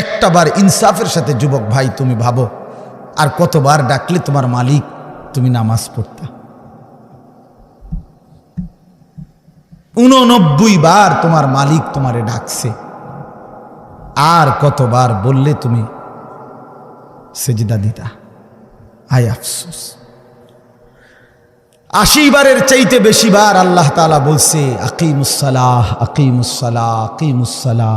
একটা বার ইনসাফের সাথে, যুবক ভাই, তুমি ভাবো, আর কতবার ডাকলে তোমার মালিক, তুমি নামাজ পড়তা? উননব্বই বার তোমার মালিক তোমারে ডাকছে, আর কতবার বললে তুমি, সেজদা দিতা? আয় আফসোস। আশি বারের চাইতে বেশি বার আল্লাহ তালা বলছে আকিমুসালাহ আকিমুসালাহ আকিমুসালাহ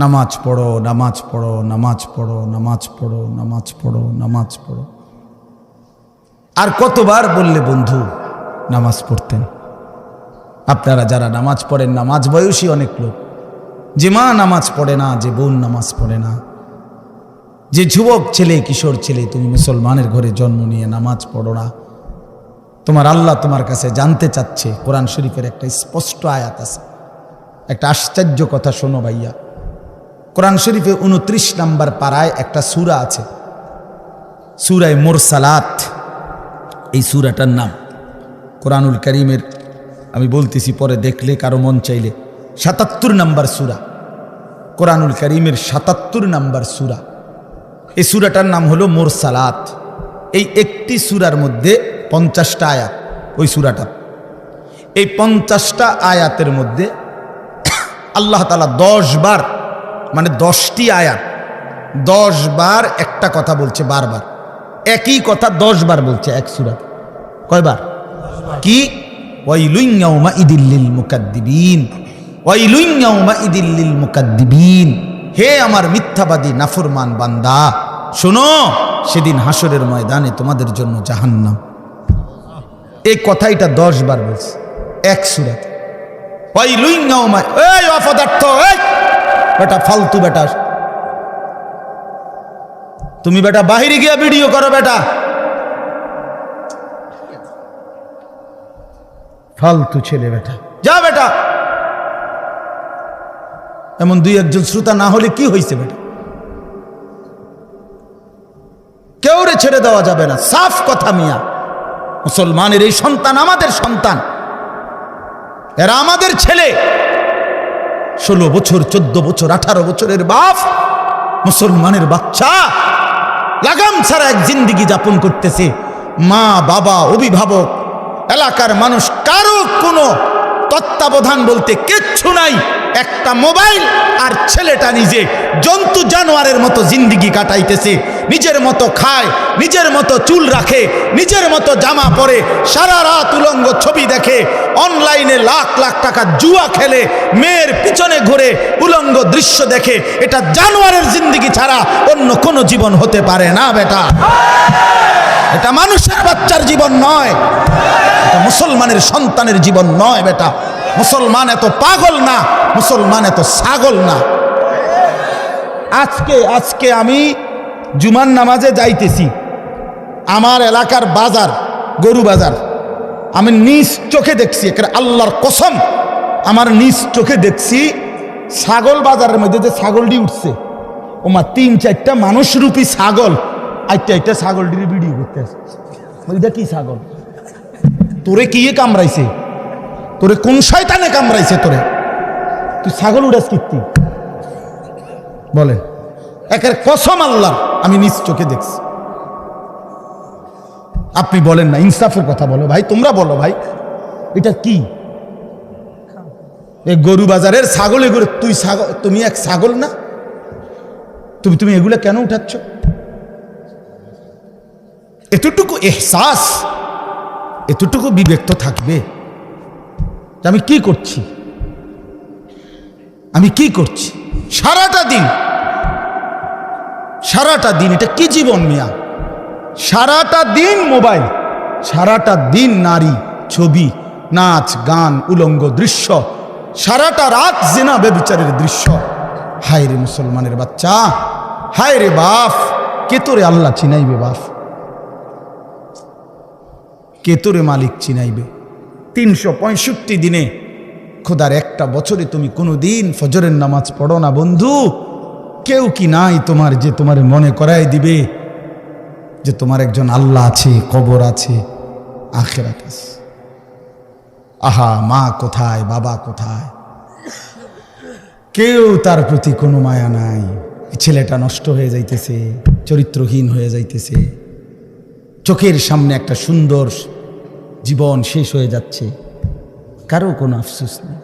নামাজ পড়ো নামাজ পড়ো নামাজ পড়ো নামাজ পড়ো নামাজ পড়ো নামাজ পড়ো। আর কতবার বললে বন্ধু, নামাজ পড়তেন? আপনারা যারা নামাজ পড়েন, নামাজ বয়সী অনেক লোক। যে মা নামাজ পড়ে না, যে বোন নামাজ পড়ে না। যে যুবক ছেলে, কিশোর ছেলে, তুমি মুসলমানের ঘরে জন্ম নিয়ে নামাজ পড়ো না। তোমার আল্লাহ তোমার কাছে জানতে চাচ্ছে, কোরআন শরীফের একটা স্পষ্ট আয়াত আছে। একটা আশ্চর্য কথা শোনো ভাইয়া। কোরআন শরীফে উনত্রিশ নাম্বার পাড়ায় একটা সুরা আছে। সুরায় মোরসালাত। এই সুরাটার নাম কোরআনুল করিমের, আমি বলতেছি পরে দেখলে কারও মন চাইলে। সাতাত্তর নাম্বার সুরা। কোরআনুল করিমের সাতাত্তর নাম্বার সুরা। এই সুরাটার নাম হলো মোরসালাত। এই একটি সুরার মধ্যে পঞ্চাশটা আয়াত ওই সুরাটা। এই পঞ্চাশটা আয়াতের মধ্যে আল্লাহ তালা দশ বার মানে দশটি আয়াত। দশ বার একটা কথা বলছে বারবার। একই কথা দশ বার বলছে এক সুরাত। কয়বার? কি? ওয়াইলুইয়াউমা ইদিল্লিল মুকাদ্দিবিন ওয়াইলুইয়াউমা ইদিল্লিল মুকাদ্দিবিন হে আমার মিথ্যাবাদী, নাফরমান বান্দা, শোনো, সেদিন হাসরের ময়দানে তোমাদের জন্য জাহান্নাম। এই কথাইটা দশ বার বলছে। এক সুরাত। ওয়াইলুইয়াউমা এই অপদার্থ বেটা, ফালতু বেটা। তুমি বেটা, বাহিরে গিয়া ভিডিও করো বেটা। ফালতু ছেলে বেটা। যা বেটা। এমন দুই একজন শ্রোতা না হলে কি হয়েছে বেটা? কেউ রে ছেড়ে দেওয়া যাবে না। সাফ কথা মিয়া। মুসলমানের এই সন্তান আমাদের সন্তান। এরা আমাদের ছেলে। ষোলো বছর, চোদ্দ বছর, আঠারো বছরের বাপ মুসলমানের বাচ্চা। লাগাম ছাড়া এক জিন্দিগি যাপন করতেছে। মা, বাবা, অভিভাবক, এলাকার মানুষ, কারও কোনো তত্ত্বাবধান বলতে কিচ্ছু নাই। একটা মোবাইল আর ছেলেটা নিজে জন্তু জানোয়ারের মতো জিন্দিগি কাটাইতেছে। নিজের মতো খায়, নিজের মতো চুল রাখে, নিজের মতো জামা পরে, সারা রাত উলঙ্গ ছবি দেখে, অনলাইনে লাখ লাখ টাকা জুয়া খেলে, মেয়ের পিছনে ঘুরে উলঙ্গ দৃশ্য দেখে, এটা জানোয়ারের জিন্দিগি ছাড়া অন্য কোনো জীবন হতে পারে না, বেটা। এটা মানুষের বাচ্চার জীবন নয়, এটা মুসলমানের সন্তানের জীবন নয়, বেটা। মুসলমান এত পাগল না, মুসলমান এত ছাগল না। আজকে আজকে আমি জুমান নামাজে যাইতেছি। আমার এলাকার বাজার, গরু বাজার। আমি নিজ চোখে দেখছি এখানে আল্লাহর কসম, আমার নিজ চোখে দেখছি ছাগল বাজারের মধ্যে যে ছাগলটি উঠছে। ওমা, তিন, চারটা মানুষরূপী ছাগল। আইটা একটা ছাগলটির ভিডিও করতে আসছে। ওইটা কি ছাগল? তোরে কি কামড়াইছে? তোরে কোন শয়তানে কামড়াইছে তোরে? তুই ছাগল উড়াস কীর্তি বলে, একের কসম আল্লাহ, আমি নিজ চোখে দেখছি। আপনি বলেন না, ইনসাফের কথা বলো ভাই, তোমরা বলো ভাই, এটা কি? এ গরু বাজারের ছাগল এগুলো, তুই ছাগল, তুমি এক ছাগল না? তুমি তুমি এগুলো কেন উঠাচ্ছ? এতটুকু এহসাস, এতটুকু বিবেক তো থাকবে। যে আমি কি করছি? আমি কি করছি? সারাটা দিন সারাটা দিন, এটা কি জীবন মিয়া? সারাটা দিন মোবাইল, সারাটা দিন নারী, ছবি, নাচ, গান, উলঙ্গ দৃশ্য, সারাটা রাত জেনা বেবিচারের দৃশ্য। হায় রে মুসলমানের বাচ্চা, হায় রে বাপ, কে তোরে আল্লাহ চিনাইবে বাপ? কে তোরে মালিক চিনাইবে? তিনশো পঁয়ষট্টি দিনে। খোদার একটা বছরে তুমি কোনো দিন ফজরের নামাজ পড়ো না, বন্ধু। কেউ কি নাই তোমার যে তোমার মনে করাই দিবে? যে তোমার একজন আল্লাহ আছে, কবর আছে, আখেরাত আছে। আহা, মা কোথায়, বাবা কোথায়? কেউ তার প্রতি কোনো মায়া নাই। ছেলেটা নষ্ট হয়ে যাইতেছে, চরিত্রহীন হয়ে যাইতেছে। চোখের সামনে একটা সুন্দর জীবন শেষ হয়ে যাচ্ছে। কারও কোনো আফসুস নেই।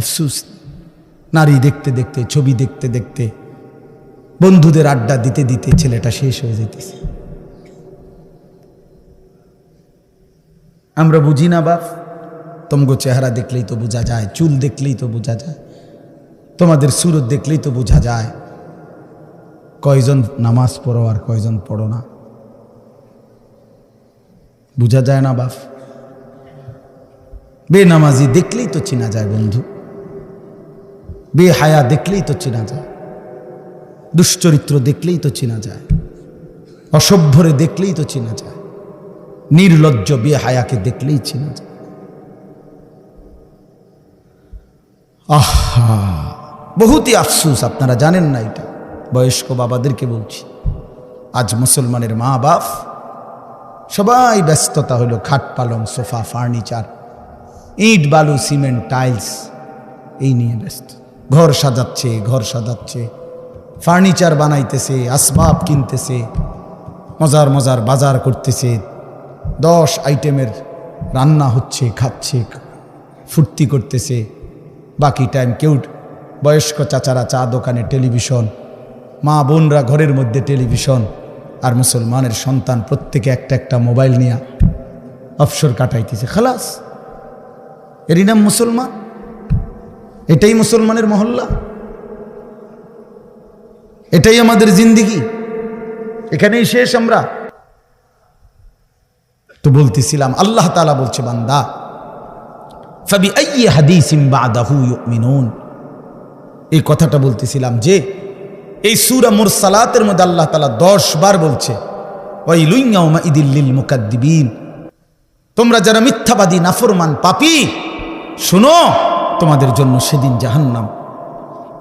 আফসুস, নারী দেখতে দেখতে, ছবি দেখতে দেখতে, বন্ধুদের আড্ডা দিতে দিতে ছেলেটা শেষ হয়ে যেতেছে। আমরা বুঝি না বাপ, তমগো চেহারা দেখলেই তো বোঝা যায়, চুল দেখলেই তো বোঝা যায়, তোমাদের সুরত দেখলেই তো বোঝা যায়, কয়জন নামাজ পড়ো আর কয়জন পড়ো না। বোঝা যায় না বাপ। বেনামাজি দেখলেই তো চেনা যায় বন্ধু। বেহায়া দেখলেই তো চেনা যায়। দুশ্চরিত্র দেখলেই তো চেনা যায়। অসভ্যরে দেখলেই তো চেনা যায়। নির্লজ্জ বেহায়াকে দেখলেই চেনা যায়। আহা, বহুতই আফসুস, আপনারা জানেন না এটা। বয়স্ক বাবাদেরকে বলছি। আজ মুসলমানের মা বাপ সবাই ব্যস্ততা হলো, খাট পালং, সোফা, ফার্নিচার, ইট, বালু, সিমেন্ট, টাইলস, এই নিয়ে ব্যস্ত। ঘর সাজাচ্ছে ঘর সাজাচ্ছে, ফার্নিচার বানাইতেছে, আসবাব কিনতেছে, মজার মজার বাজার করতেছে, দশ আইটেমের রান্না হচ্ছে, খাচ্ছে, ফুর্তি করতেছে, বাকি টাইম কেউ, বয়স্ক চাচারা চা দোকানে টেলিভিশন, মা বোনরা ঘরের মধ্যে টেলিভিশন আর মুসলমানের সন্তান প্রত্যেকে একটা একটা মোবাইল নিয়ে অবসর কাটাইতেছে, খালাস। এরই নাম মুসলমান? এটাই মুসলমানের মহল্লা? এটাই আমাদের জিন্দিগি? এখানেই শেষ আমরা। তো বলতেছিলাম, আল্লাহ তালা বলছে, বান্দা ফাবি আইয়ি হাদিসিম বাদাহু ইউমিনুন। এই কথাটা বলতেছিলাম যে এই সুরা মোর সালাতের মধ্যে আল্লাহ তালা দশ বার বলছে ওই লুইয়াউমা ইদিল্লিল মুকাদ্দিবিন। তোমরা যারা মিথ্যাবাদী, নাফরমান, পাপি, শুনো, তোমাদের জন্য সেদিন জাহান্নাম।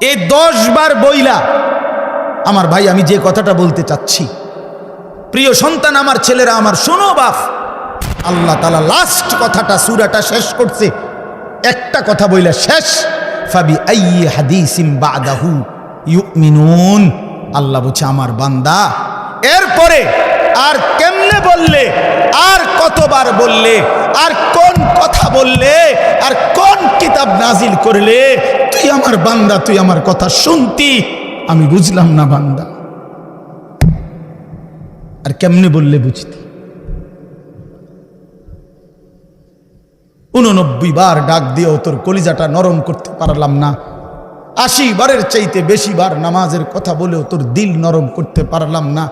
এই দশ বার বইলা, আমার ভাই, আমি যে কথাটা বলতে চাচ্ছি, প্রিয় সন্তান আমার, ছেলেরা আমার, শোনো বাপ, আল্লাহ তালা লাস্ট কথাটা, সুরাটা শেষ করছে। একটা কথা বইলা শেষ, ফাবি আইয়ি হাদিসিম বাদাহু। ইউমিনুন। আল্লাহ বলছে, আমার বান্দা, এরপরে আর কেমনে বললে, আর কতবার বললে, আর কোন কথা বললে, আর কোন কিতাব নাজিল করলে, তুই আমার বান্দা, তুই আমার কথা শুনতি? আমি বুঝলাম না বান্দা। আর কেমনে বললে বুঝতি? উননব্বই বার ডাক দিয়েও তোর কলিজাটা নরম করতে পারলাম না। আশি বারের চাইতে বেশি বার নামাজের কথা বলেও তোর দিল নরম করতে পারলাম না।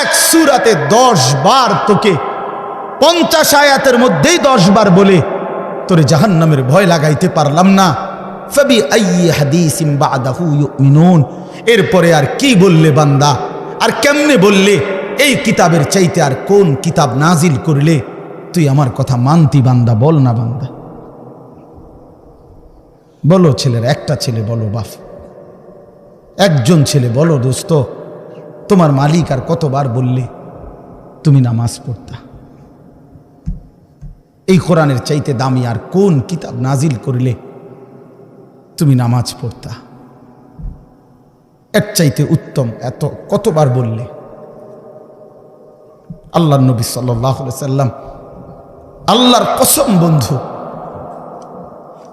এক সুরাতে দশ বার তোকে পঞ্চাশ আয়াতের মধ্যেই দশ বার বলে তোরে জাহান নামের ভয় লাগাইতে পারলাম না। ফবি ইউমিনুন। এরপরে আর কি বললে বান্দা? আর কেমনে বললে এই কিতাবের চাইতে আর কোন কিতাব নাজিল করলে? তুই আমার কথা মানতি বান্দা, বল না বান্দা। বলো ছেলের, একটা ছেলে বলো বাফ একজন ছেলে বলো দোস্ত, তোমার মালিক আর কতবার বললে তুমি নামাজ পড়তা? এই কোরআনের চাইতে দামি আর কোন কিতাব নাজিল করিলে তুমি নামাজ পড়তা? এর চাইতে উত্তম এত কতবার বললে? আল্লাহ নবী সাল্লাহ সাল্লাম, আল্লাহর কসম বন্ধু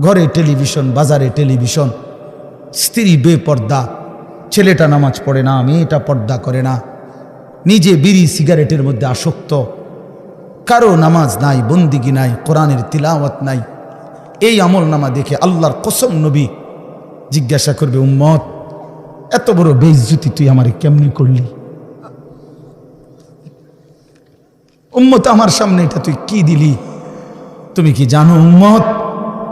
ঘরে টেলিভিশন, বাজারে টেলিভিশন, স্ত্রী বেপর্দা, ছেলেটা নামাজ পড়ে না, মেয়েটা পর্দা করে না, নিজে বিড়ি সিগারেটের মধ্যে আসক্ত, কারও নামাজ নাই, বন্দিগি নাই, কোরআনের তিলাওয়াত নাই, এই আমল নামা দেখে আল্লাহর কসম নবী জিজ্ঞাসা করবে, উম্মত, এত বড় বেইজ্জতি তুই আমারে কেমনি করলি? উম্মত, আমার সামনে এটা তুই কি দিলি? তুমি কি জানো, উম্মত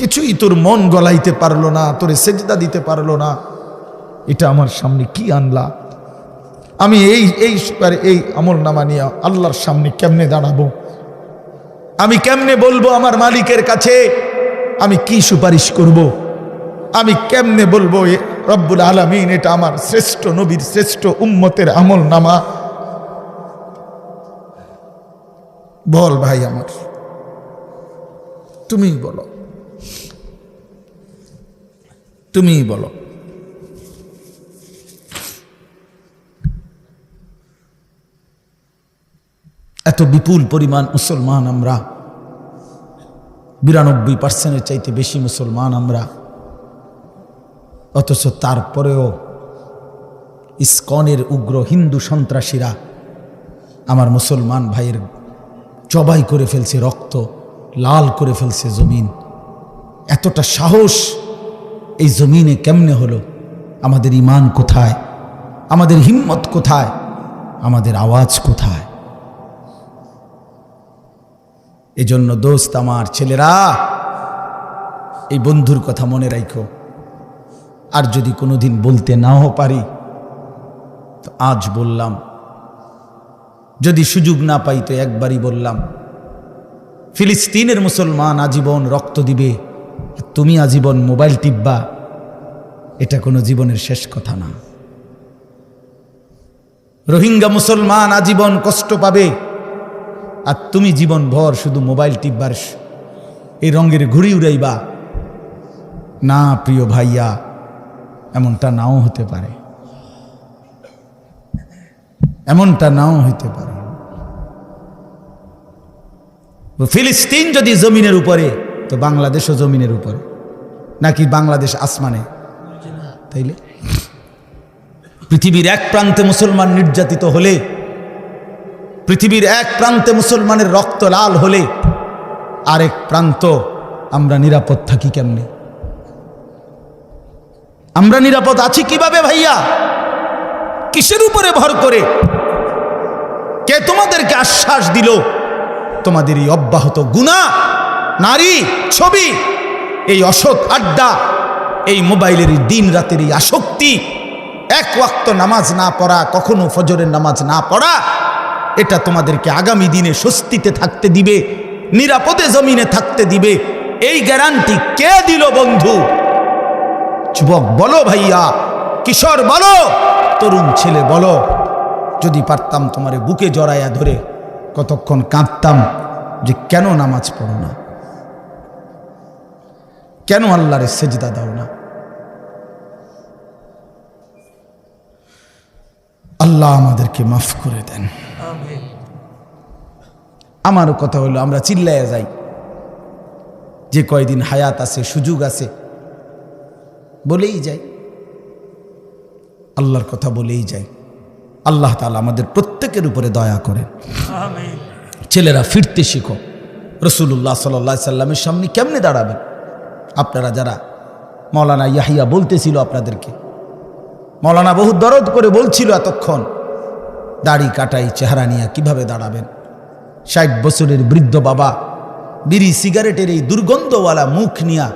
কিছুই তোর মন গলাইতে পারল না, তোরে সেজদা দিতে পারল না। এটা আমার সামনে কি আনলা? আমি এই এই এই আমল নামা নিয়ে আল্লাহর সামনে কেমনে দাঁড়াবো? আমি কেমনে বলব আমার মালিকের কাছে? আমি কি সুপারিশ করব। আমি কেমনে বলব রব্বুল আলমিন, এটা আমার শ্রেষ্ঠ নবীর শ্রেষ্ঠ উম্মতের আমল নামা বল ভাই আমার, তুমিই বলো। তুমিই বলো। এত বিপুল পরিমাণ মুসলমান আমরা, বিরানব্বই পার্সেন্টের চাইতে বেশি মুসলমান আমরা, অথচ তারপরেও ইস্কনের উগ্র হিন্দু সন্ত্রাসীরা আমার মুসলমান ভাইয়ের জবাই করে ফেলছে রক্ত, লাল করে ফেলছে জমিন। এতটা সাহস এই জমিনে কেমনে হলো? আমাদের ইমান কোথায়? আমাদের হিম্মত কোথায়? আমাদের আওয়াজ কোথায়? এজন্য দোস্ত আমার ছেলেরা, এই বন্ধুর কথা মনে রাখো আর যদি কোনোদিন বলতে নাও পারি, তো আজ বললাম। যদি সুযোগ না পাই, তো একবারই বললাম। ফিলিস্তিনের মুসলমান আজীবন রক্ত দিবে। তুমি আজীবন মোবাইল টিপবা, এটা কোনো জীবনের শেষ কথা না। রোহিঙ্গা মুসলমান আজীবন কষ্ট পাবে, আর তুমি জীবন ভর শুধু মোবাইল টিপবার, এই রঙের ঘুড়ি উড়াইবা। না, প্রিয় ভাইয়া, এমনটা নাও হতে পারে। এমনটা নাও হইতে পারে। ফিলিস্তিন যদি জমিনের উপরে তো বাংলাদেশও জমিনের উপরে। নাকি বাংলাদেশ আসমানে? তাইলে? পৃথিবীর এক প্রান্তে মুসলমান নির্যাতিত হলে, পৃথিবীর এক প্রান্তে মুসলমানের রক্ত লাল হলে, আরেক প্রান্ত আমরা নিরাপদ থাকি কেমনে? আমরা নিরাপদ আছি কীভাবে ভাইয়া? কিসের উপরে ভর করে? কে তোমাদেরকে আশ্বাস দিল? তোমাদের এই অব্যাহত গুণা নারী, ছবি, এই অসৎ আড্ডা, এই মোবাইলের দিন রাতের এই আসক্তি, এক ওয়াক্ত নামাজ না পড়া, কখনো ফজরের নামাজ না পড়া, এটা তোমাদেরকে আগামী দিনে স্বস্তিতে থাকতে দিবে, নিরাপদে জমিনে থাকতে দিবে, এই গ্যারান্টি কে দিল বন্ধু? যুবক বলো ভাইয়া, কিশোর বলো, তরুণ ছেলে বলো, যদি পারতাম তোমারে বুকে জড়াইয়া ধরে কতক্ষণ কাঁদতাম যে কেন নামাজ পড়ো না? কেন আল্লাহরে সেজদা দাও না? আল্লাহ আমাদেরকে মাফ করে দেন। আমারও কথা হলো আমরা চিল্লাইয়া যাই। যে কয়দিন হায়াত আছে সুযোগ আছে বলেই যাই। আল্লাহর কথা বলেই যাই। আল্লাহ তালা আমাদের প্রত্যেকের উপরে দয়া করেন। ছেলেরা ফিরতে শিখো। রসুল্লাহ সাল্লা সাল্লামের সামনে কেমনে দাঁড়াবেন? আপনারা যারা মৌলানা ইয়াহিয়া বলতেছিল আপনাদেরকে। মৌলানা বহু দরদ করে বলছিল এতক্ষণ, দাড়ি কাটাই, চেহারা নিয়ে কীভাবে দাঁড়াবেন? ষাট বছরের বৃদ্ধ বাবা বিড়ি সিগারেটের এই দুর্গন্ধওয়ালা মুখ নিয়া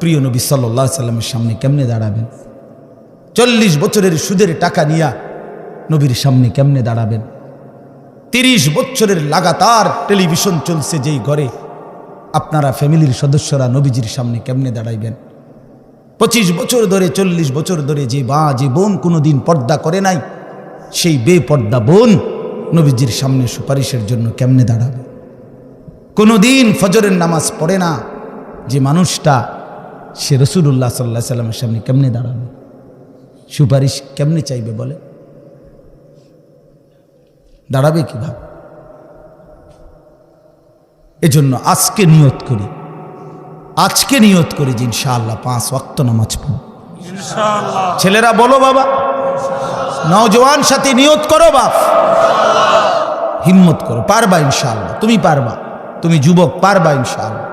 প্রিয় নবী সাল্লা সাল্লামের সামনে কেমনে দাঁড়াবেন? চল্লিশ বছরের সুদের টাকা নিয়া নবীর সামনে কেমনে দাঁড়াবেন? তিরিশ বছরের লাগাতার টেলিভিশন চলছে যেই ঘরে আপনারা ফ্যামিলির সদস্যরা নবীজির সামনে কেমনে দাঁড়াইবেন? পঁচিশ বছর ধরে, চল্লিশ বছর ধরে যে বা, যে বোন কোনোদিন পর্দা করে নাই, সেই বেপর্দা বোন নবীজির সামনে সুপারিশের জন্য কেমনে দাঁড়াবে? কোনো দিন ফজরের নামাজ পড়ে না যে মানুষটা সে রসুল্লাহ সাল্লাহ সাল্লামের সামনে কেমনে দাঁড়াবে? সুপারিশ কেমনে চাইবে বলে দাঁড়াবে কীভাবে? এজন্য আজকে নিয়ত করি। আজকে নিয়ত করি যে ইনশাআল্লাহ পাঁচ অক্ত নামাজ পড়ব। ছেলেরা বলো বাবা নওজওয়ান সাথে নিয়ত করো বাপ। হিম্মত করো পারবা ইনশাআল্লাহ। তুমি পারবা তুমি যুবক পারবা ইনশাআল্লাহ।